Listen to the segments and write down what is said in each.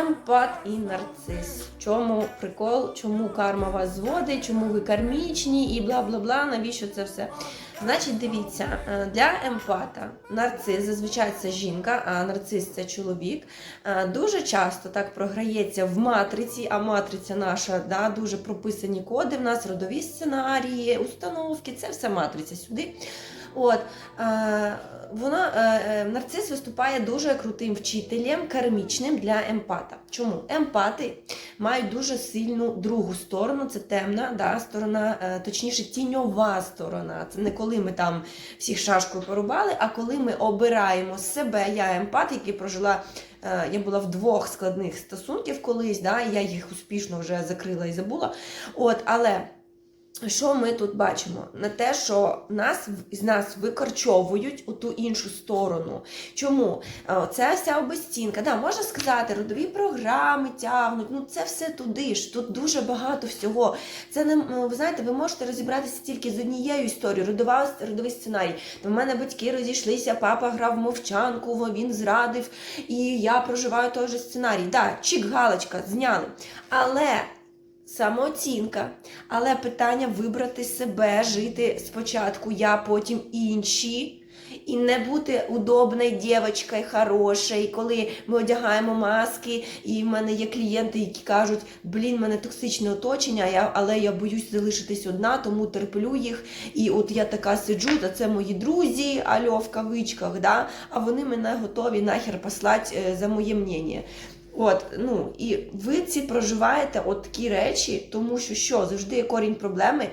Емпат і нарцис. Чому прикол, чому карма вас зводить, чому ви кармічні і бла бла бла. Навіщо це все? Значить, дивіться, е, для емпата нарцис, зазвичай це жінка, а нарцис це чоловік. е, Дуже часто так програється в матриці, а матриця наша да, дуже прописані коди. В нас родові сценарії, установки, це все матриця сюди. От, е, вона, е, е, нарцис виступає дуже крутим вчителем, кармічним для емпата. Чому? Емпати мають дуже сильну другу сторону, це темна да, сторона, е, точніше, тіньова сторона. Це не коли ми там всіх шашкою порубали, а коли ми обираємо себе. Я емпат, який прожила. е, Я була в двох складних стосунків колись, да, я їх успішно вже закрила і забула. От, але що ми тут бачимо? На те, що нас з нас викорчовують у ту іншу сторону. Чому? Е, Це вся обезцінка. Да, можна сказати, родові програми тягнуть. Ну це все туди ж. Тут дуже багато всього. Це не ви знаєте, ви можете розібратися тільки з однією історією. Родова родовий сценарій. У мене батьки розійшлися, папа грав в мовчанку, він зрадив, і я проживаю той же сценарій. Да, чик, галочка, зняли. Але самооцінка. Але питання вибрати себе, жити спочатку я, потім інші. І не бути удобною дівчинкою, хорошою, коли ми одягаємо маски, і в мене є клієнти, які кажуть, блін, в мене токсичне оточення, я, але я боюсь залишитись одна, тому терплю їх. І от я така сиджу, та це мої друзі, альо в кавичках, да? а вони мене готові нахер послати е, за моє мнення. От, ну, і ви ці проживаєте от такі речі, тому що що завжди є корінь проблеми.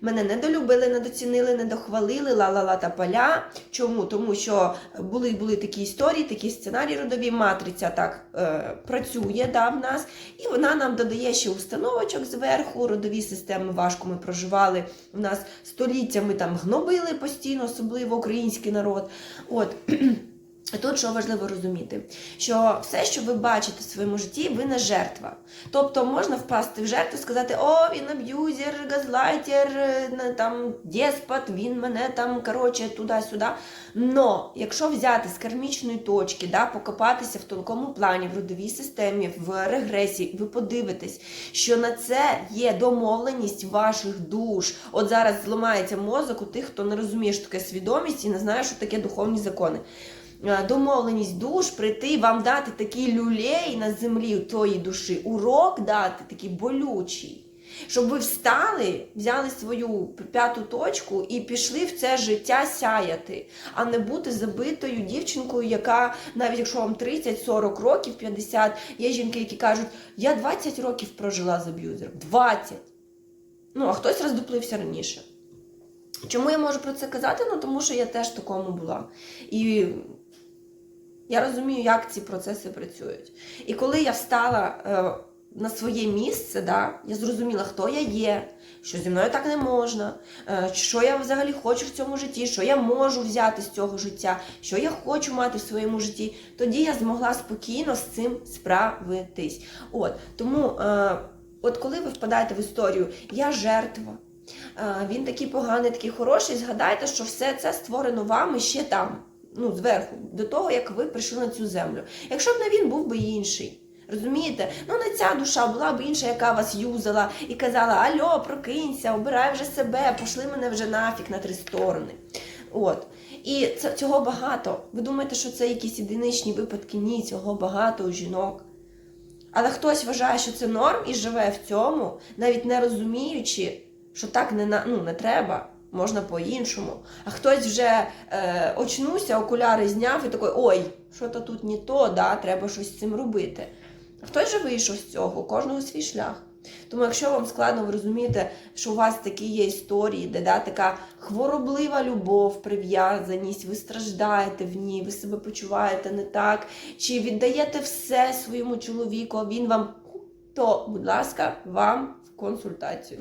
Мене недолюбили, недоцінили, недохвалили, ла-ла-ла та поля. Чому? Тому що були були такі історії, такі сценарії родові, матриця так е, працює да, в нас, і вона нам додає ще установочок зверху. Родові системи важко ми проживали. У нас століттями там гнобили постійно, особливо український народ. От. Тут що важливо розуміти, що все, що ви бачите в своєму житті, ви не жертва. Тобто можна впасти в жертву, сказати, о, він аб'юзер, газлайтер, е, там деспот, він мене там коротше туди-сюди. Но якщо взяти з кармічної точки, да, покопатися в тонкому плані, в родовій системі, в регресії, ви подивитесь, що на це є домовленість ваших душ. От зараз зламається мозок у тих, хто не розуміє, що таке свідомість і не знає, що таке духовні закони. Е, домовленість душ прийти, вам дати такий люлей на землі тої душі, урок дати такий болючий. Щоб ви встали, взяли свою п'яту точку і пішли в це життя сяяти, а не бути забитою дівчинкою, яка, навіть якщо вам 30, 40 років, 50, є жінки, які кажуть, я 20 років прожила з аб'юзером. 20. Ну, а хтось роздуплився раніше. Чому я можу про це казати? Ну, тому що я теж такому була. І я розумію, як ці процеси працюють. І коли я встала е, на своє місце, да, я зрозуміла, хто я є, що зі мною так не можна, е, що я взагалі хочу в цьому житті, що я можу взяти з цього життя, що я хочу мати в своєму житті, тоді я змогла спокійно з цим справитись. От, тому, е, от коли ви впадаєте в історію, я жертва. е, Він такий поганий, такий хороший. Згадайте, що все це створено вами ще там ну, зверху, до того, як ви прийшли на цю землю. Якщо б не він, був би інший. Розумієте? Ну, не ця душа була б інша, яка вас юзала і казала: Альо, прокинься, обирай вже себе, пошли мене вже нафіг на три сторони. От. І це, цього багато. Ви думаєте, що це якісь єдиничні випадки? Ні, цього багато у жінок. Але хтось вважає, що це норм і живе в цьому, навіть не розуміючи, що так не, ну, не треба можна по-іншому. А хтось вже е, очнувся, окуляри зняв і такий, ой, що то тут не то, да, треба щось з цим робити. А хтось же вийшов з цього, у кожного свій шлях. Тому, якщо вам складно, ви що у вас такі є історії, де да, така хвороблива любов, прив'язаність, ви страждаєте в ній, ви себе почуваєте не так, чи віддаєте все своєму чоловіку, він вам, то, будь ласка, вам в консультацію.